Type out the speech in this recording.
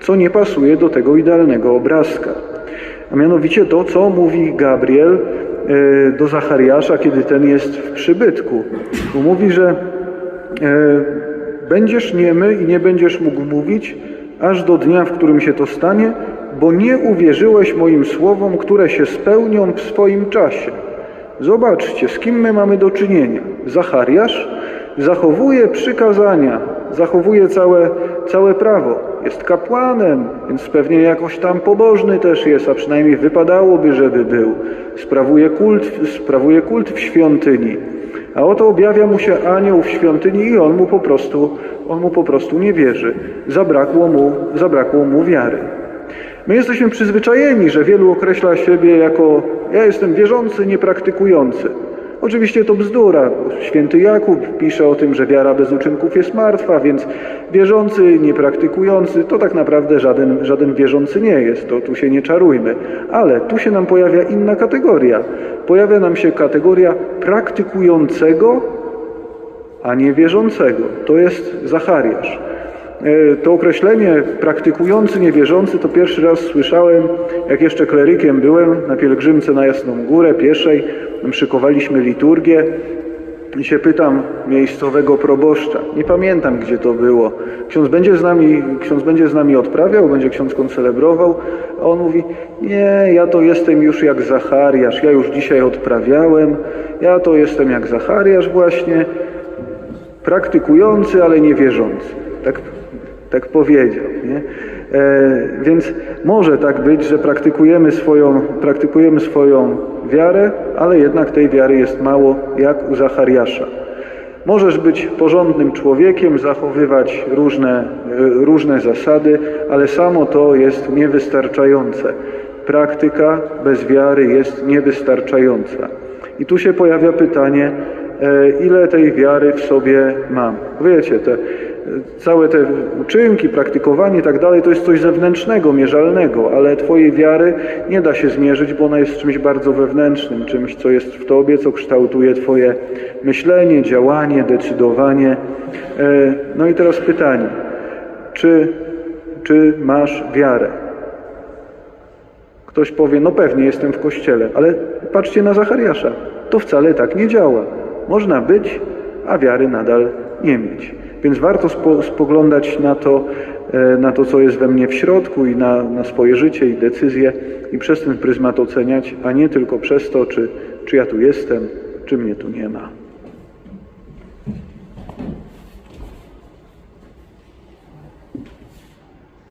co nie pasuje do tego idealnego obrazka. A mianowicie to, co mówi Gabriel e, do Zachariasza, kiedy ten jest w przybytku. Bo mówi, że e, będziesz niemy i nie będziesz mógł mówić, aż do dnia, w którym się to stanie, bo nie uwierzyłeś moim słowom, które się spełnią w swoim czasie. Zobaczcie, z kim my mamy do czynienia. Zachariasz zachowuje przykazania, zachowuje całe, całe prawo. Jest kapłanem, więc pewnie jakoś tam pobożny też jest, a przynajmniej wypadałoby, żeby był. Sprawuje kult, sprawuje kult w świątyni. A oto objawia mu się anioł w świątyni i on mu po prostu, on mu po prostu nie wierzy. Zabrakło mu, zabrakło mu wiary. My jesteśmy przyzwyczajeni, że wielu określa siebie jako ja jestem wierzący, niepraktykujący. Oczywiście to bzdura. Święty Jakub pisze o tym, że wiara bez uczynków jest martwa, więc wierzący, niepraktykujący to tak naprawdę żaden, żaden wierzący nie jest. To tu się nie czarujmy. Ale tu się nam pojawia inna kategoria. Pojawia nam się kategoria praktykującego, a nie wierzącego. To jest Zachariasz. E, To określenie praktykujący, niewierzący to pierwszy raz słyszałem, jak jeszcze klerykiem byłem na pielgrzymce na Jasną Górę, pieszej. Szykowaliśmy liturgię i się pytam miejscowego proboszcza. Nie pamiętam, gdzie to było. Ksiądz będzie z nami, ksiądz będzie z nami odprawiał, będzie ksiądz koncelebrował, a on mówi, nie, ja to jestem już jak Zachariasz, ja już dzisiaj odprawiałem, ja to jestem jak Zachariasz właśnie, praktykujący, ale niewierzący. Tak, tak powiedział. Nie? E, więc może tak być, że praktykujemy swoją, praktykujemy swoją wiarę, ale jednak tej wiary jest mało, jak u Zachariasza. Możesz być porządnym człowiekiem, zachowywać różne, e, różne zasady, ale samo to jest niewystarczające. Praktyka bez wiary jest niewystarczająca. I tu się pojawia pytanie, e, ile tej wiary w sobie mam. Wiecie, te, całe te uczynki, praktykowanie i tak dalej, to jest coś zewnętrznego, mierzalnego, ale Twojej wiary nie da się zmierzyć, bo ona jest czymś bardzo wewnętrznym, czymś, co jest w Tobie, co kształtuje Twoje myślenie, działanie, decydowanie. E, No i teraz pytanie, czy, czy masz wiarę? Ktoś powie, no pewnie jestem w kościele, ale patrzcie na Zachariasza. To wcale tak nie działa. Można być, a wiary nadal nie mieć. Więc warto spo, spoglądać na to, e, na to, co jest we mnie w środku i na, na swoje życie i decyzje i przez ten pryzmat oceniać, a nie tylko przez to, czy, czy ja tu jestem, czy mnie tu nie ma.